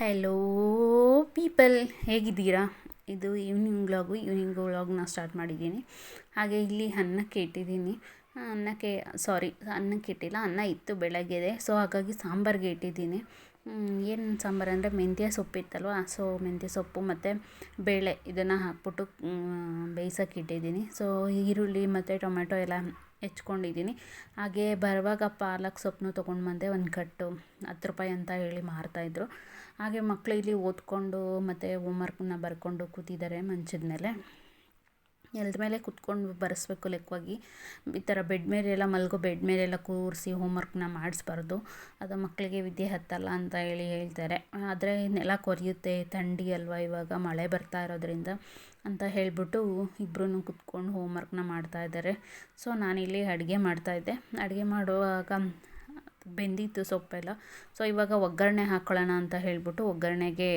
Hello people ಹೇಗಿದ್ದೀರಾ? ಇದು evening vlog evening ವ್ಲಾಗ್ನ ಸ್ಟಾರ್ಟ್ ಮಾಡಿದ್ದೀನಿ. ಹಾಗೆ ಇಲ್ಲಿ ಅನ್ನಕ್ಕೆ ಇಟ್ಟಿದ್ದೀನಿ. ಅನ್ನಕ್ಕೆ ಸಾರಿ ಅನ್ನಕ್ಕೆ ಇಟ್ಟಿಲ್ಲ, ಅನ್ನ ಇತ್ತು ಬೆಳಗ್ಗೆದೆ. ಸೊ ಹಾಗಾಗಿ ಸಾಂಬಾರಿಗೆ ಇಟ್ಟಿದ್ದೀನಿ. ಏನು ಸಾಂಬಾರು ಅಂದರೆ ಮೆಂತ್ಯ ಸೊಪ್ಪಿತ್ತಲ್ವ ಸೊ ಮೆಂತ್ಯ ಸೊಪ್ಪು ಮತ್ತು ಬೇಳೆ ಇದನ್ನು ಹಾಕ್ಬಿಟ್ಟು ಬೇಯ್ಸೋಕೆ ಇಟ್ಟಿದ್ದೀನಿ. ಸೊ ಈರುಳ್ಳಿ ಮತ್ತು ಟೊಮೆಟೊ ಎಲ್ಲ ಹೆಚ್ಕೊಂಡಿದ್ದೀನಿ. ಹಾಗೆ ಬರುವಾಗ ಪಾಲಕ್ ಸೊಪ್ಪನ್ನು ತೊಗೊಂಡು ಬಂದೆ, ಒಂದು ಕಟ್ಟು ಹತ್ತು ರೂಪಾಯಿ ಅಂತ ಹೇಳಿ ಮಾರ್ತಾಯಿದ್ರು ಹಾಗೆ ಮಕ್ಕಳು ಇಲ್ಲಿ ಓದ್ಕೊಂಡು ಮತ್ತು ಹೋಮ್ವರ್ಕನ್ನ ಬರ್ಕೊಂಡು ಕೂತಿದ್ದಾರೆ ಮಂಚದ ಮೇಲೆ. ನೆಲದ ಮೇಲೆ ಕುತ್ಕೊಂಡು ಬರೆಸ್ಬೇಕು ಲೆಕ್ಕವಾಗಿ ಈ ಥರ ಬೆಡ್ ಮೇಲೆಲ್ಲ ಮಲಗೋ ಬೆಡ್ ಮೇಲೆಲ್ಲ ಕೂರಿಸಿ ಹೋಮ್ವರ್ಕ್ನ ಮಾಡಿಸ್ಬಾರ್ದು. ಅದು ಮಕ್ಕಳಿಗೆ ವಿದ್ಯೆ ಹತ್ತಲ್ಲ ಅಂತ ಹೇಳಿ ಹೇಳ್ತಾರೆ. ಆದರೆ ನೆಲ ಕೊರಿಯುತ್ತೆ, ಥಂಡಿ ಅಲ್ವಾ ಇವಾಗ ಮಳೆ ಬರ್ತಾ ಇರೋದ್ರಿಂದ. ಅಂತ ಹೇಳಿಬಿಟ್ಟು ಇಬ್ಬರೂ ಕುತ್ಕೊಂಡು ಹೋಮ್ವರ್ಕ್ನ ಮಾಡ್ತಾ ಇದ್ದಾರೆ. ಸೊ, ನಾನಿಲ್ಲಿ ಅಡುಗೆ ಮಾಡ್ತಾಯಿದ್ದೆ ಅಡುಗೆ ಮಾಡುವಾಗ ಬೆಂದಿತ್ತು ಸೊಪ್ಪೆಲ್ಲ. ಸೊ, ಇವಾಗ ಒಗ್ಗರಣೆ ಹಾಕ್ಕೊಳ್ಳೋಣ ಅಂತ ಹೇಳಿಬಿಟ್ಟು ಒಗ್ಗರಣೆಗೆ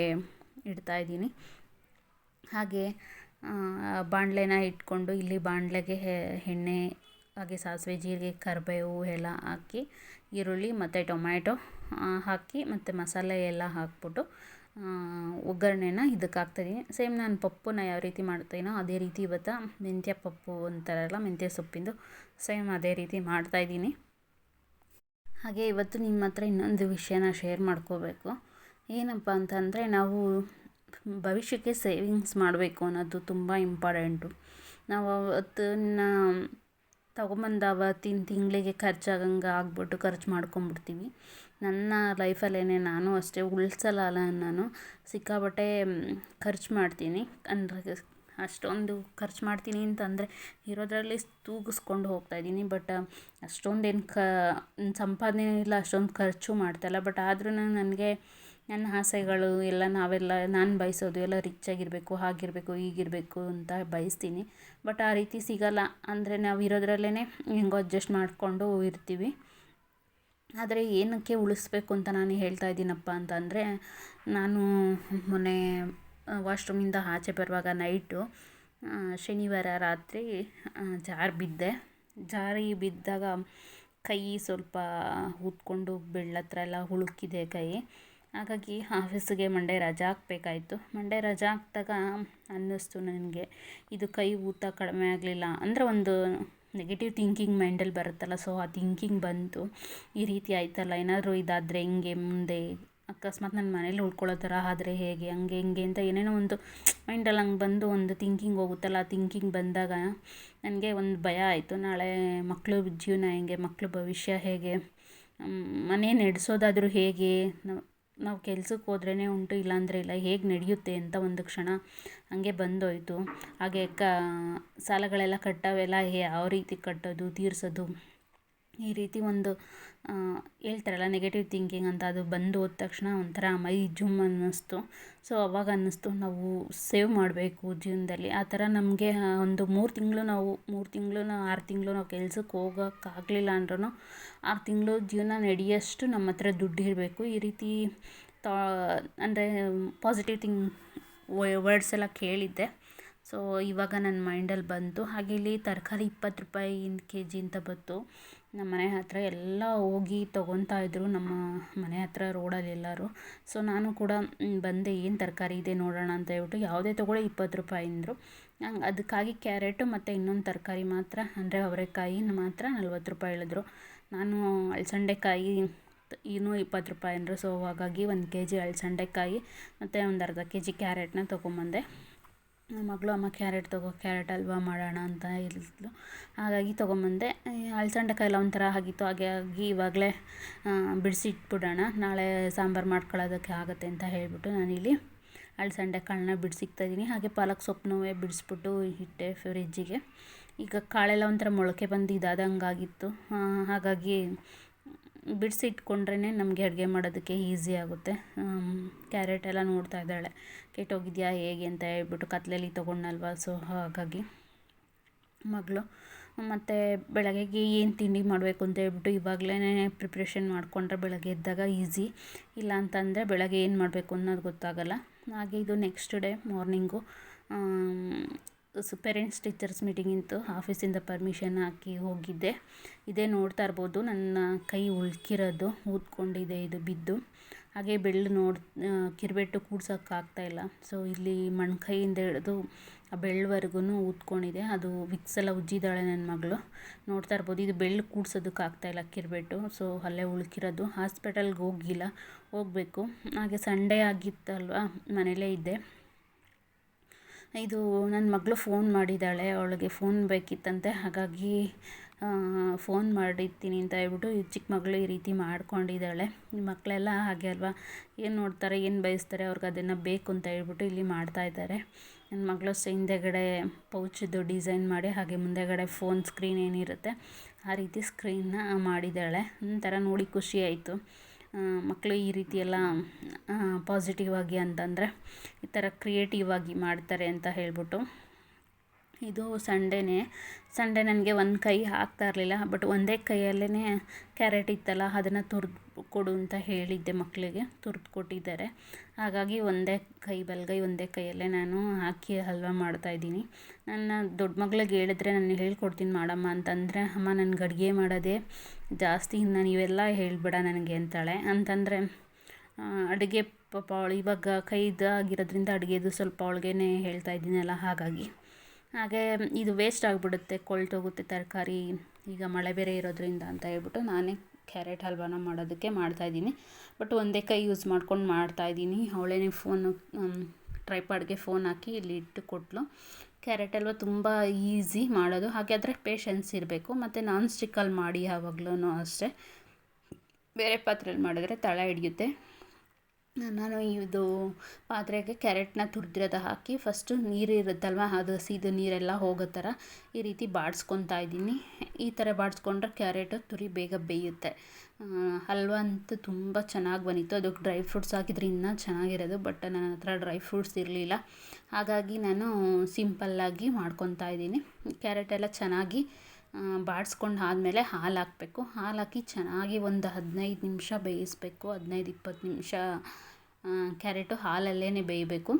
ಇಡ್ತಾಯಿದ್ದೀನಿ ಹಾಗೆ ಬಾಣಲೆನ ಇಟ್ಕೊಂಡು ಇಲ್ಲಿ ಬಾಣಲೆಗೆ ಎಣ್ಣೆ, ಹಾಗೆ ಸಾಸಿವೆ, ಜೀರಿಗೆ ಕರಿಬೇವು ಎಲ್ಲ ಹಾಕಿ, ಈರುಳ್ಳಿ ಮತ್ತು ಟೊಮ್ಯಾಟೊ ಹಾಕಿ ಮತ್ತು ಮಸಾಲೆ ಎಲ್ಲ ಹಾಕ್ಬಿಟ್ಟು ಒಗ್ಗರಣೆನ ಇದಕ್ಕೆ ಹಾಕ್ತಾಯಿದ್ದೀನಿ ಸೇಮ್ ನಾನು ಪಪ್ಪುನ ಯಾವ ರೀತಿ ಮಾಡ್ತೀನೋ ಅದೇ ರೀತಿ ಇವತ್ತು ಮೆಂತ್ಯ ಪಪ್ಪು ಅಂತಾರಲ್ಲ, ಮೆಂತ್ಯ ಸೊಪ್ಪಿಂದು ಸೇಮ್ ಅದೇ ರೀತಿ ಮಾಡ್ತಾಯಿದ್ದೀನಿ ಹಾಗೆ ಇವತ್ತು ನಿಮ್ಮ ಹತ್ರ ಇನ್ನೊಂದು ವಿಷಯನ ಶೇರ್ ಮಾಡ್ಕೋಬೇಕು. ಏನಪ್ಪ ಅಂತಂದರೆ ನಾವು ಭವಿಷ್ಯಕ್ಕೆ ಸೇವಿಂಗ್ಸ್ ಮಾಡಬೇಕು ಅನ್ನೋದು ತುಂಬ ಇಂಪಾರ್ಟೆಂಟು. ನಾವು ಅವತ್ತನ್ನ ತೊಗೊಂಬಂದು ಅವತ್ತಿನ ತಿಂಗಳಿಗೆ ಖರ್ಚಾಗಂಗೆ ಆಗ್ಬಿಟ್ಟು ಖರ್ಚು ಮಾಡ್ಕೊಂಬಿಡ್ತೀವಿ. ನನ್ನ ಲೈಫಲ್ಲೇ ನಾನು ಅಷ್ಟೇ ಉಳಿಸಲ್ಲ ನಾನು ಸಿಕ್ಕಾಪಟ್ಟೆ ಖರ್ಚು ಮಾಡ್ತೀನಿ. ಅಂದರೆ ಅಷ್ಟೊಂದು ಖರ್ಚು ಮಾಡ್ತೀನಿ ಅಂತಂದರೆ ಇರೋದರಲ್ಲಿ ತೂಗಿಸ್ಕೊಂಡು ಹೋಗ್ತಾಯಿದ್ದೀನಿ ಬಟ್ ಅಷ್ಟೊಂದೇನು ಕ ಸಂಪಾದನೆ ಇಲ್ಲ, ಅಷ್ಟೊಂದು ಖರ್ಚು ಮಾಡ್ತಾಯಿಲ್ಲ ಬಟ್ ಆದ್ರೂ ನನಗೆ ನನ್ನ ಆಸೆಗಳು ಎಲ್ಲ ನಾವೆಲ್ಲ, ನಾನು ಬಯಸೋದು ಎಲ್ಲ ರಿಚ್ ಆಗಿರಬೇಕು, ಹಾಗಿರಬೇಕು, ಹೀಗಿರಬೇಕು ಅಂತ ಬಯಸ್ತೀನಿ. ಬಟ್ ಆ ರೀತಿ ಸಿಗಲ್ಲ. ಅಂದರೆ ನಾವು ಇರೋದ್ರಲ್ಲೇ ಹೆಂಗೋ ಅಡ್ಜಸ್ಟ್ ಮಾಡಿಕೊಂಡು ಇರ್ತೀವಿ. ಆದರೆ ಏನಕ್ಕೆ ಉಳಿಸ್ಬೇಕು ಅಂತ ನಾನು ಹೇಳ್ತಾ ಇದ್ದೀನಪ್ಪ ಅಂತಂದರೆ, ನಾನು ಮೊನ್ನೆ ವಾಶ್ರೂಮಿಂದ ಆಚೆ ಬರುವಾಗ ನೈಟು ಶನಿವಾರ ರಾತ್ರಿ ಜಾರಿ ಬಿದ್ದೆ. ಜಾರಿ ಬಿದ್ದಾಗ ಕೈ ಸ್ವಲ್ಪ ಊದ್ಕೊಂಡು ಬೆಳ್ಳತ್ರ ಎಲ್ಲ ಹುಳುಕಿದೆ ಕೈ. ಹಾಗಾಗಿ ಆಫೀಸಿಗೆ ಮಂಡೇ ರಜಾ ಹಾಕ್ಬೇಕಾಯ್ತು. ಮಂಡೇ ರಜಾ ಹಾಕಿದಾಗ ಅನ್ನಿಸ್ತು ನನಗೆ. ಇದು ಕೈ ಊತ ಕಡಿಮೆ ಆಗಲಿಲ್ಲ. ಅಂದರೆ ಒಂದು ನೆಗೆಟಿವ್ ಥಿಂಕಿಂಗ್ ಮೈಂಡಲ್ಲಿ ಬರುತ್ತಲ್ಲ ಸೊ ಆ ಥಿಂಕಿಂಗ್ ಬಂತು. ಈ ರೀತಿ ಆಯ್ತಲ್ಲ, ಏನಾದರೂ ಇದಾದರೆ ಹೆಂಗೆ ಮುಂದೆ, ಅಕಸ್ಮಾತ್ ನನ್ನ ಮನೇಲಿ ಉಳ್ಕೊಳ್ಳೋ ಥರ ಆದರೆ ಹೇಗೆ, ಹಂಗೆ ಹಿಂಗೆ ಅಂತ ಏನೇನೋ ಒಂದು ಮೈಂಡಲ್ಲಿ ಹಂಗೆ ಬಂದು ಒಂದು ಥಿಂಕಿಂಗ್ ಹೋಗುತ್ತಲ್ಲ, ಆ ಥಿಂಕಿಂಗ್ ಬಂದಾಗ ನನಗೆ ಒಂದು ಭಯ ಆಯಿತು. ನಾಳೆ ಮಕ್ಕಳು ಜೀವನ ಹೆಂಗೆ ಮಕ್ಕಳು ಭವಿಷ್ಯ ಹೇಗೆ ಮನೆ ನಡೆಸೋದಾದರೂ ಹೇಗೆ ನಾವು ಕೆಲ್ಸಕ್ಕೆ ಹೋದ್ರೇ ಉಂಟು, ಇಲ್ಲಾಂದರೆ ಇಲ್ಲ, ಹೇಗೆ ನಡೆಯುತ್ತೆ ಅಂತ ಒಂದು ಕ್ಷಣ ಹಾಗೆ ಬಂದೋಯಿತು. ಹಾಗೆ ಕ ಸಾಲಗಳೆಲ್ಲ ಕಟ್ಟವೆಲ್ಲ ಯಾವ ರೀತಿ ಕಟ್ಟೋದು, ತೀರಿಸೋದು. ಈ ರೀತಿ ಒಂದು ಹೇಳ್ತಾರಲ್ಲ ನೆಗೆಟಿವ್ ಥಿಂಕಿಂಗ್ ಅಂತ, ಅದು ಬಂದು ಹೋದ ತಕ್ಷಣ ಒಂಥರ ಮೈ ಜುಮ್ ಅನ್ನಿಸ್ತು. ಸೊ ಅವಾಗ ಅನ್ನಿಸ್ತು ನಾವು ಸೇವ್ ಮಾಡಬೇಕು ಜೀವನದಲ್ಲಿ. ಆ ಥರ ನಮಗೆ ಒಂದು ಮೂರು ತಿಂಗಳು ನಾವು, ಮೂರು ತಿಂಗಳು ಆರು ತಿಂಗಳು ನಾವು ಕೆಲ್ಸಕ್ಕೆ ಹೋಗೋಕ್ಕಾಗಲಿಲ್ಲ ಅಂದ್ರೂ ಆರು ತಿಂಗಳು ಜೀವನ ನಡೆಯಷ್ಟು ನಮ್ಮ ಹತ್ರ ದುಡ್ಡು ಇರಬೇಕು. ಈ ರೀತಿ ತಾ, ಅಂದರೆ ಪಾಸಿಟಿವ್ ಥಿಂಗ್ ವರ್ಡ್ಸ್ ಎಲ್ಲ ಕೇಳಿದ್ದೆ. ಸೊ ಇವಾಗ ನನ್ನ ಮೈಂಡಲ್ಲಿ ಬಂತು. ಹಾಗೆ ಇಲ್ಲಿ ತರಕಾರಿ ಇಪ್ಪತ್ತು ರೂಪಾಯಿ ಕೆ ಜಿ ಅಂತ ಬಂತು. ನಮ್ಮ ಮನೆ ಹತ್ತಿರ ಎಲ್ಲ ಹೋಗಿ ತೊಗೊತಾ ಇದ್ದರು ನಮ್ಮ ಮನೆ ಹತ್ತಿರ ರೋಡಲ್ಲಿ ಎಲ್ಲರೂ. ಸೊ ನಾನು ಕೂಡ ಬಂದೆ. ಏನು ತರಕಾರಿ ಇದೆ ನೋಡೋಣ ಅಂತ ಹೇಳ್ಬಿಟ್ಟು ಯಾವುದೇ ತೊಗೊಳ್ಳಿ ಇಪ್ಪತ್ತು ರೂಪಾಯಿ ಅಂದರು. ನಂಗೆ ಅದಕ್ಕಾಗಿ ಕ್ಯಾರೆಟು ಮತ್ತು ಇನ್ನೊಂದು ತರಕಾರಿ ಮಾತ್ರ, ಅಂದರೆ ಅವರೆಕಾಯಿನ ಮಾತ್ರ ನಲ್ವತ್ತು ರೂಪಾಯಿ ಹೇಳಿದ್ರು. ನಾನು ಅಲಸಂಡೆಕಾಯಿ ಇನ್ನೂ ಇಪ್ಪತ್ತು ರೂಪಾಯಿ ಅಂದರು. ಸೊ ಹಾಗಾಗಿ ಒಂದು ಕೆ ಜಿ ಅಲಸಂಡೆಕಾಯಿ ಮತ್ತು ಒಂದು ಅರ್ಧ ಕೆ ಜಿ ಕ್ಯಾರೆಟನ್ನ ತೊಗೊಂಬಂದೆ. ಮಗಳು ಅಮ್ಮ ಕ್ಯಾರೆಟ್ ತಗೋ, ಕ್ಯಾರೆಟ್ ಹಲ್ವಾ ಮಾಡೋಣ ಅಂತ ಹೇಳಿದ್ಲು. ಹಾಗಾಗಿ ತೊಗೊಂಬಂದೆ. ಎಲ್ಲ ಒಂಥರ ಆಗಿತ್ತು. ಹಾಗೆ ಆಗಿ ಇವಾಗಲೇ ಬಿಡಿಸಿಟ್ಬಿಡೋಣ. ನಾಳೆ ಸಾಂಬಾರು ಮಾಡ್ಕೊಳ್ಳೋದಕ್ಕೆ ಆಗುತ್ತೆ ಅಂತ ಹೇಳಿಬಿಟ್ಟು ನಾನಿಲ್ಲಿ ಅಲ್ಸಂಡೆ ಕಾಳನ್ನ ಬಿಡಿಸಿಕ್ತಾಯಿದ್ದೀನಿ ಹಾಗೆ ಪಾಲಕ್ ಸೊಪ್ಪನ್ನೂ ಬಿಡಿಸ್ಬಿಟ್ಟು ಇಟ್ಟೆ ಫ್ರಿಜ್ಜಿಗೆ. ಈಗ ಕಾಳೆಲ್ಲ ಒಂಥರ ಮೊಳಕೆ ಬಂದು ಇದಾದಂಗಾಗಿತ್ತು ಹಾಗಾಗಿ ಬಿಡಿಸಿ ಇಟ್ಕೊಂಡ್ರೇ ನಮಗೆ ಅಡುಗೆ ಮಾಡೋದಕ್ಕೆ ಈಸಿ ಆಗುತ್ತೆ. ಕ್ಯಾರೆಟ್ ಎಲ್ಲ ನೋಡ್ತಾ ಇದ್ದಾಳೆ. ಕೆಟ್ಟೋಗಿದೆಯಾ, ಹೇಗೆ ಅಂತ ಹೇಳ್ಬಿಟ್ಟು ಕತ್ಲೆಯಲ್ಲಿ ತೊಗೊಂಡಲ್ವ? ಸೊ ಹಾಗಾಗಿ ಮಗಳು, ಮತ್ತು ಬೆಳಗ್ಗೆಗೆ ಏನು ತಿಂಡಿ ಮಾಡಬೇಕು ಅಂತ ಹೇಳ್ಬಿಟ್ಟು ಇವಾಗಲೇ ಪ್ರಿಪ್ರೇಷನ್ ಮಾಡಿಕೊಂಡ್ರೆ ಬೆಳಗ್ಗೆ ಎದ್ದಾಗ ಈಸಿ ಇಲ್ಲ ಅಂತಂದರೆ ಬೆಳಗ್ಗೆ ಏನು ಮಾಡಬೇಕು ಅನ್ನೋದು ಗೊತ್ತಾಗಲ್ಲ. ಹಾಗೆ ಇದು next day morning parents teachers meeting ಇತ್ತು ಆಫೀಸಿಂದ ಪರ್ಮಿಷನ್ ಹಾಕಿ ಹೋಗಿದ್ದೆ. ಇದೇ ನೋಡ್ತಾ ಇರ್ಬೋದು, ನನ್ನ ಕೈ ಉಳ್ಕಿರೋದು ಊದ್ಕೊಂಡಿದೆ, ಇದು ಬಿದ್ದು. ಹಾಗೆ ಬೆಳ್ಳು ನೋಡಿ ಕಿರ್ಬೆಟ್ಟು ಕೂಡ್ಸೋಕ್ಕಾಗ್ತಾಯಿಲ್ಲ ಸೊ ಇಲ್ಲಿ ಮಣ್ಕೈಯಿಂದ ಹಿಡಿದು ಆ ಬೆಳ್ಳವರೆಗೂ ಊದ್ಕೊಂಡಿದೆ. ಅದು ವಿಕ್ಸ್ ಎಲ್ಲ ಉಜ್ಜಿದ್ದಾಳೆ ನನ್ನ ಮಗಳು. ನೋಡ್ತಾ ಇರ್ಬೋದು, ಇದು ಬೆಳ್ಳು ಕೂಡ್ಸೋದಕ್ಕೆ ಕಿರ್ಬೆಟ್ಟು. ಸೊ ಅಲ್ಲೇ ಉಳ್ಕಿರೋದು. ಹಾಸ್ಪಿಟಲ್ಗೆ ಹೋಗಿಲ್ಲ. ಹೋಗಬೇಕು. ಹಾಗೆ ಸಂಡೇ ಆಗಿತ್ತಲ್ವ? ಮನೇಲೇ ಇದ್ದೆ. ಇದು ನನ್ನ ಮಗಳು ಫೋನ್ ಮಾಡಿದ್ದಾಳೆ ಅವಳಿಗೆ ಫೋನ್ ಬೇಕಿತ್ತಂತೆ, ಹಾಗಾಗಿ ಫೋನ್ ಮಾಡಿರ್ತೀನಿ ಅಂತ ಹೇಳ್ಬಿಟ್ಟು ಈ ಚಿಕ್ಕ ಮಗಳು ಈ ರೀತಿ ಮಾಡ್ಕೊಂಡಿದ್ದಾಳೆ ಮಕ್ಕಳೆಲ್ಲ ಹಾಗೆ ಅಲ್ವಾ, ಏನು ನೋಡ್ತಾರೆ, ಏನು ಬಯಸ್ತಾರೆ, ಅವ್ರಿಗೆ ಅದನ್ನು ಬೇಕು ಅಂತ ಹೇಳ್ಬಿಟ್ಟು ಇಲ್ಲಿ ಮಾಡ್ತಾ ಇದ್ದಾರೆ. ನನ್ನ ಮಗಳು ಹಿಂದೆಗಡೆ ಪೌಚಿದ್ದು ಡಿಸೈನ್ ಮಾಡಿ, ಹಾಗೆ ಮುಂದೆಗಡೆ ಫೋನ್ ಸ್ಕ್ರೀನ್ ಏನಿರುತ್ತೆ, ಆ ರೀತಿ ಸ್ಕ್ರೀನ್ನ ಮಾಡಿದ್ದಾಳೆ ಒಂಥರ ನೋಡಿ ಖುಷಿ ಆಯಿತು. ಮಕ್ಕಳು ಈ ರೀತಿ ಎಲ್ಲ ಪಾಸಿಟಿವ್ ಆಗಿ ಅಂತಂದರೆ ಈ ಥರ ಕ್ರಿಯೇಟಿವ್ ಆಗಿ ಮಾಡ್ತಾರೆ ಅಂತ ಹೇಳ್ಬಿಟ್ಟು ಇದು ಸಂಡೇನೇ. ಸಂಡೇ ನನಗೆ ಒಂದು ಕೈ ಹಾಕ್ತಾ ಇರಲಿಲ್ಲ ಬಟ್ ಒಂದೇ ಕೈಯಲ್ಲೇ ಕ್ಯಾರೆಟ್ ಇತ್ತಲ್ಲ, ಅದನ್ನು ತುರಿದು ಕೊಡು ಅಂತ ಹೇಳಿದ್ದೆ ಮಕ್ಕಳಿಗೆ ತುರಿದು ಕೊಟ್ಟಿದ್ದಾರೆ. ಹಾಗಾಗಿ ಒಂದೇ ಕೈ ಬಲಗೈ, ಒಂದೇ ಕೈಯಲ್ಲೇ ನಾನು ಹಾಕಿ ಹಲ್ವ ಮಾಡ್ತಾಯಿದ್ದೀನಿ ನನ್ನ ದೊಡ್ಡ ಮಗಳಿಗೆ ಹೇಳಿದ್ರೆ ನಾನು ಹೇಳ್ಕೊಡ್ತೀನಿ, ಮಾಡಮ್ಮ, ಅಂತಂದರೆ, ಅಮ್ಮ, ನನಗೆ ಅಡುಗೆ ಮಾಡೋದೇ ಜಾಸ್ತಿ ನಾನು ನೀವೆಲ್ಲ ಹೇಳ್ಬೇಡ ನನಗೆ, ಅಂತಾಳೆ. ಅಂತಂದರೆ ಅಡುಗೆ ಪಾಪ ಅವಳು ಇವಾಗ ಕೈದಾಗಿರೋದ್ರಿಂದ ಅಡುಗೆದು ಸ್ವಲ್ಪ ಅವಳಿಗೆ ಹೇಳ್ತಾ ಇದ್ದೀನಲ್ಲ, ಹಾಗಾಗಿ. ಹಾಗೆ ಇದು ವೇಸ್ಟ್ ಆಗಿಬಿಡುತ್ತೆ ಕೊಳ್ತೋಗುತ್ತೆ ತರಕಾರಿ. ಈಗ ಮಳೆ ಬೇರೆ ಇರೋದ್ರಿಂದ ಅಂತ ಹೇಳ್ಬಿಟ್ಟು ನಾನೇ ಕ್ಯಾರೆಟ್ ಹಲ್ವಾನ ಮಾಡೋದಕ್ಕೆ ಮಾಡ್ತಾಯಿದ್ದೀನಿ ಬಟ್ ಒಂದೇ ಕೈ ಯೂಸ್ ಮಾಡ್ಕೊಂಡು ಮಾಡ್ತಾಯಿದ್ದೀನಿ ಅವಳೇನೆ ಫೋನು ಟ್ರೈಪಾಡ್ಗೆ ಫೋನ್ ಹಾಕಿ ಇಲ್ಲಿ ಇಟ್ಟು ಕೊಟ್ಲು. ಕ್ಯಾರೆಟ್ ಹಲ್ವ ತುಂಬ ಈಸಿ ಮಾಡೋದು. ಹಾಗೆ ಆದರೆ ಪೇಷನ್ಸ್ ಇರಬೇಕು. ಮತ್ತು ನಾನ್ ಸ್ಟಿಕ್ಕಲ್ಲಿ ಮಾಡಿ ಯಾವಾಗಲೂ ಅಷ್ಟೇ. ಬೇರೆ ಪಾತ್ರೆಯಲ್ಲಿ ಮಾಡಿದ್ರೆ ತಳ ಹಿಡಿಯುತ್ತೆ. ನಾನು ಇದು ಪಾತ್ರೆಗೆ ಕ್ಯಾರೆಟ್ನ ತುರಿದಿರೋದು ಹಾಕಿ ಫಸ್ಟು ನೀರು ಇರುತ್ತಲ್ವ, ಅದು ಸೀದು ನೀರೆಲ್ಲ ಹೋಗೋ ಥರ ಈ ರೀತಿ ಬಾಡಿಸ್ಕೊತಾ ಇದ್ದೀನಿ. ಈ ಥರ ಬಾಡಿಸ್ಕೊಂಡ್ರೆ ಕ್ಯಾರೆಟು ತುರಿ ಬೇಗ ಬೇಯುತ್ತೆ. ಹಲ್ವ ಅಂತೂ ತುಂಬ ಚೆನ್ನಾಗಿ ಬಂದಿತ್ತು. ಅದಕ್ಕೆ ಡ್ರೈ ಫ್ರೂಟ್ಸ್ ಹಾಕಿದ್ರೆ ಇನ್ನೂ ಚೆನ್ನಾಗಿರೋದು, ಬಟ್ ನನ್ನ ಹತ್ರ ಡ್ರೈ ಫ್ರೂಟ್ಸ್ ಇರಲಿಲ್ಲ. ಹಾಗಾಗಿ ನಾನು ಸಿಂಪಲ್ಲಾಗಿ ಮಾಡ್ಕೊತಾ ಇದ್ದೀನಿ. ಕ್ಯಾರೆಟ್ ಎಲ್ಲ ಚೆನ್ನಾಗಿ ಬಾಡಿಸ್ಕೊಂಡು ಆದಮೇಲೆ ಹಾಲು ಹಾಕಬೇಕು. ಹಾಲು ಹಾಕಿ ಚೆನ್ನಾಗಿ ಒಂದು ಹದಿನೈದು ನಿಮಿಷ ಬೇಯಿಸಬೇಕು. ಹದಿನೈದು ಇಪ್ಪತ್ತು ನಿಮಿಷ ಕ್ಯಾರೆಟು ಹಾಲಲ್ಲೇ ಬೇಯಬೇಕು.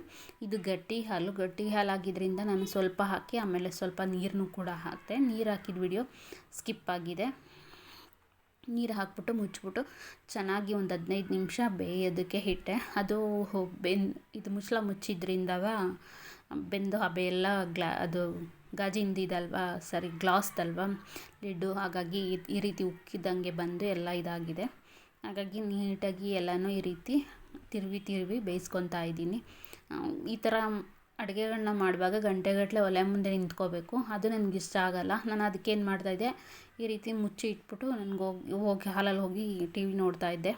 ಇದು ಗಟ್ಟಿ ಹಾಲು. ಗಟ್ಟಿ ಹಾಲಾಗಿದ್ದರಿಂದ ನಾನು ಸ್ವಲ್ಪ ಹಾಕಿ ಆಮೇಲೆ ಸ್ವಲ್ಪ ನೀರನ್ನು ಕೂಡ ಹಾಕಿದೆ ನೀರು ಹಾಕಿದ ವಿಡಿಯೋ ಸ್ಕಿಪ್ ಆಗಿದೆ. ನೀರು ಹಾಕ್ಬಿಟ್ಟು ಮುಚ್ಚಿಬಿಟ್ಟು ಚೆನ್ನಾಗಿ ಒಂದು ಹದಿನೈದು ನಿಮಿಷ ಬೇಯೋದಕ್ಕೆ ಇಟ್ಟೆ. ಅದು ಬೆನ್ ಇದು ಮುಚ್ಚಳ ಮುಚ್ಚಿದ್ರಿಂದವ, ಬೆಂದು ಹಬೆ ಎಲ್ಲ ಗ್ಲಾ ಅದು ಗಾಜಿಂದಿದಲ್ವ? ಸಾರಿ, ಗ್ಲಾಸ್ದಲ್ವ? ಲಿಡ್ಡು. ಹಾಗಾಗಿ ಈ ರೀತಿ ಉಕ್ಕಿದಂಗೆ ಬಂದು ಎಲ್ಲ ಇದಾಗಿದೆ. ಹಾಗಾಗಿ ನೀಟಾಗಿ ಎಲ್ಲನೂ ಈ ರೀತಿ ತಿರುವಿ ತಿರುವಿ ಬೇಯಿಸ್ಕೊತಾ ಇದ್ದೀನಿ. ಈ ಥರ ಅಡುಗೆಗಳನ್ನ ಮಾಡುವಾಗ ಗಂಟೆಗಟ್ಟಲೆ ಒಲೆ ಮುಂದೆ ನಿಂತ್ಕೋಬೇಕು. ಅದು ನನಗೆ ಇಷ್ಟ ಆಗಲ್ಲ. ನಾನು ಅದಕ್ಕೇನು ಮಾಡ್ತಾಯಿದ್ದೆ ಈ ರೀತಿ ಮುಚ್ಚಿ ಇಟ್ಬಿಟ್ಟು ನನಗೆ ಹೋಗಿ ಹೋಗಿ ಹಾಲಲ್ಲಿ ಹೋಗಿ ಟಿ ವಿ ನೋಡ್ತಾಯಿದ್ದೆ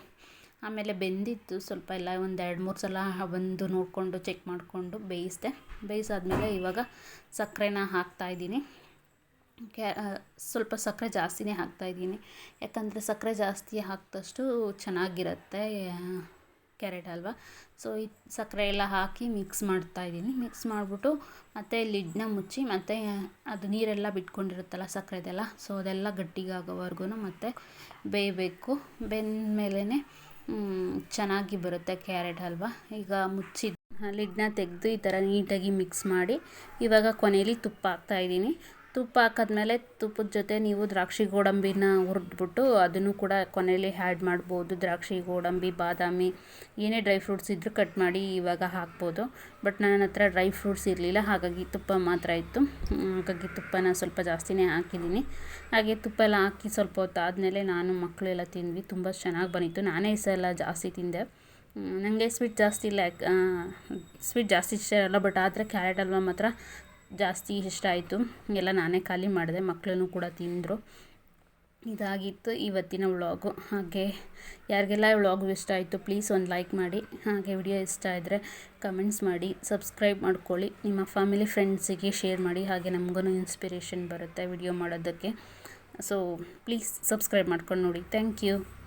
ಆಮೇಲೆ ಬೆಂದಿತ್ತು ಸ್ವಲ್ಪ ಎಲ್ಲ ಒಂದು ಎರಡು ಮೂರು ಸಲ ಬಂದು ನೋಡಿಕೊಂಡು ಚೆಕ್ ಮಾಡಿಕೊಂಡು ಬೇಯಿಸಿದೆ. ಬೇಯಿಸಾದ್ಮೇಲೆ ಇವಾಗ ಸಕ್ಕರೆನ ಹಾಕ್ತಾಯಿದ್ದೀನಿ ಕ್ಯಾ ಸ್ವಲ್ಪ ಸಕ್ಕರೆ ಜಾಸ್ತಿನೇ ಹಾಕ್ತಾಯಿದ್ದೀನಿ ಯಾಕಂದರೆ ಸಕ್ಕರೆ ಜಾಸ್ತಿ ಹಾಕಿದಷ್ಟು ಚೆನ್ನಾಗಿರುತ್ತೆ ಕ್ಯಾರೆಟ್ ಅಲ್ವಾ ಸೊ ಈ ಸಕ್ಕರೆ ಎಲ್ಲ ಹಾಕಿ ಮಿಕ್ಸ್ ಮಾಡ್ತಾಯಿದ್ದೀನಿ ಮಿಕ್ಸ್ ಮಾಡಿಬಿಟ್ಟು ಮತ್ತು ಲಿಡ್ನ ಮುಚ್ಚಿ ಮತ್ತು ಅದು ನೀರೆಲ್ಲ ಬಿಟ್ಕೊಂಡಿರುತ್ತಲ್ಲ ಸಕ್ಕರೆದೆಲ್ಲ. ಸೊ ಅದೆಲ್ಲ ಗಟ್ಟಿಗಾಗೋವರೆಗೂ ಮತ್ತು ಬೇಯಬೇಕು. ಬೆಂದ ಮೇಲೇ ಚೆನ್ನಾಗಿ ಬರುತ್ತೆ ಕ್ಯಾರೆಟ್ ಹಲ್ವ. ಈಗ ಮುಚ್ಚಿ ಲಿಡ್ನ ತೆಗೆದು ಈ ಥರ ನೀಟಾಗಿ ಮಿಕ್ಸ್ ಮಾಡಿ ಇವಾಗ ಕೊನೆಯಲ್ಲಿ ತುಪ್ಪ ಹಾಕ್ತಾಯಿದ್ದೀನಿ ತುಪ್ಪ ಹಾಕಿದ್ಮೇಲೆ ತುಪ್ಪದ ಜೊತೆ ನೀವು ದ್ರಾಕ್ಷಿ ಗೋಡಂಬಿನ ಹುರಿದ್ಬಿಟ್ಟು ಅದನ್ನು ಕೂಡ ಕೊನೆಯಲ್ಲಿ ಆ್ಯಡ್ ಮಾಡ್ಬೋದು. ದ್ರಾಕ್ಷಿ, ಗೋಡಂಬಿ, ಬಾದಾಮಿ, ಏನೇ ಡ್ರೈ ಫ್ರೂಟ್ಸ್ ಇದ್ದರೂ ಕಟ್ ಮಾಡಿ ಇವಾಗ ಹಾಕ್ಬೋದು. ಬಟ್ ನನ್ನ ಹತ್ರ ಡ್ರೈ ಫ್ರೂಟ್ಸ್ ಇರಲಿಲ್ಲ, ಹಾಗಾಗಿ ತುಪ್ಪ ಮಾತ್ರ ಇತ್ತು. ಹಾಗಾಗಿ ತುಪ್ಪನ ಸ್ವಲ್ಪ ಜಾಸ್ತಿನೇ ಹಾಕಿದ್ದೀನಿ. ಹಾಗೆ ತುಪ್ಪ ಎಲ್ಲ ಹಾಕಿ ಸ್ವಲ್ಪ ಹೊತ್ತು ಆದಮೇಲೆ ನಾನು ಮಕ್ಕಳೆಲ್ಲ ತಿಂದ್ವಿ. ತುಂಬ ಚೆನ್ನಾಗಿ ಬಂದಿತ್ತು. ನಾನೇ ಈ ಸಲ ಜಾಸ್ತಿ ತಿಂದೆ. ನನಗೆ ಸ್ವೀಟ್ ಜಾಸ್ತಿ ಇಲ್ಲ ಸ್ವೀಟ್ ಜಾಸ್ತಿ ಇಷ್ಟ ಇರಲ್ಲ ಬಟ್ ಆದರೆ ಕ್ಯಾರೆಟ್ ಹಲ್ವ ಮಾತ್ರ ಜಾಸ್ತಿ ಇಷ್ಟ ಆಯಿತು. ಎಲ್ಲ ನಾನೇ ಖಾಲಿ ಮಾಡಿದೆ. ಮಕ್ಕಳೂ ಕೂಡ ತಿಂದರು. ಇದಾಗಿತ್ತು ಇವತ್ತಿನ ವ್ಲಾಗು. ಹಾಗೆ ಯಾರಿಗೆಲ್ಲ ವ್ಲಾಗು ಇಷ್ಟ ಆಯಿತು, ಪ್ಲೀಸ್ ಒಂದು ಲೈಕ್ ಮಾಡಿ. ಹಾಗೆ ವಿಡಿಯೋ ಇಷ್ಟ ಇದ್ದರೆ ಕಮೆಂಟ್ಸ್ ಮಾಡಿ. ಸಬ್ಸ್ಕ್ರೈಬ್ ಮಾಡ್ಕೊಳ್ಳಿ. ನಿಮ್ಮ ಫ್ಯಾಮಿಲಿ ಫ್ರೆಂಡ್ಸಿಗೆ ಶೇರ್ ಮಾಡಿ. ಹಾಗೆ ನಮಗೂ ಇನ್ಸ್ಪಿರೇಷನ್ ಬರುತ್ತೆ ವಿಡಿಯೋ ಮಾಡೋದಕ್ಕೆ. ಸೊ, ಪ್ಲೀಸ್ ಸಬ್ಸ್ಕ್ರೈಬ್ ಮಾಡ್ಕೊಂಡು ನೋಡಿ. Thank you.